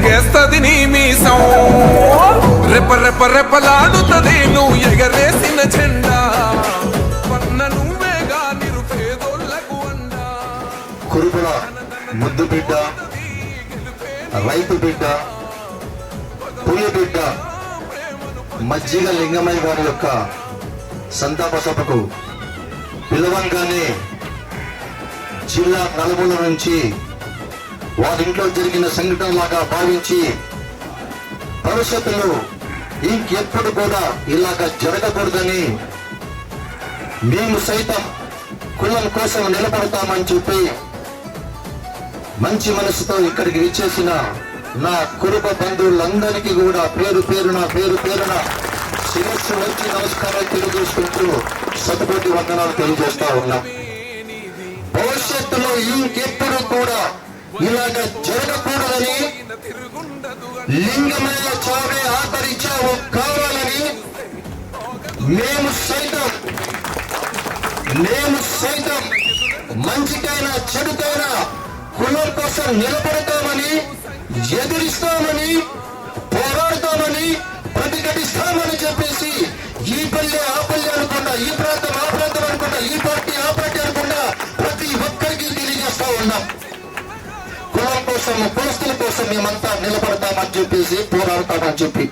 తిరగేస్తది నీ మీసం. రెప రెప రెపలాడుతుంది నువ్వు ఎగరేసిన జెండా పన్న నువ్వేగా నిరుపేదోళ్ళకు అండా. కురుపుల ముద్దు బిడ్డ రైతు బిడ్డ పులి బిడ్డ మజ్జిగ లింగమయ్య గారి యొక్క సంతాప సభకు పిలవంగానే జిల్లా నలుమూల నుంచి వారింట్లో జరిగిన సంఘటన లాగా భావించి భవిష్యత్తులో ఇంకెప్పుడు కూడా ఇలాగ జరగకూడదని మేము సైతం కులం కోసం నిలబడతామని చెప్పి మంచి మనసుతో ఇక్కడికి విచ్చేసిన నా కుటుంబ బంధువులందరికీ కూడా పేరు పేరున పేరు పేరున శిరస్సు వచ్చి నమస్కారం తెలియజేసుకుంటూ సతకోటి వందనాలు తెలియజేస్తా ఉన్నాం. భవిష్యత్తులో ఇంకెప్పుడు కూడా ఇలాగ జరగకూడదని లింగమైన చావే ఆదరించావు కావాలని మేము సైతం మేము సైతం మంచికైనా చెడుకైనా కులం కోసం నిలబడతామని ఎదురిస్తామని పోరాడతామని ప్రతిఘటిస్తామని చెప్పేసి ఈ పల్లె కోసం కులస్తుల కోసం మేమంతా నిలబడతామని చెప్పేసి పోరాడతామని చెప్పి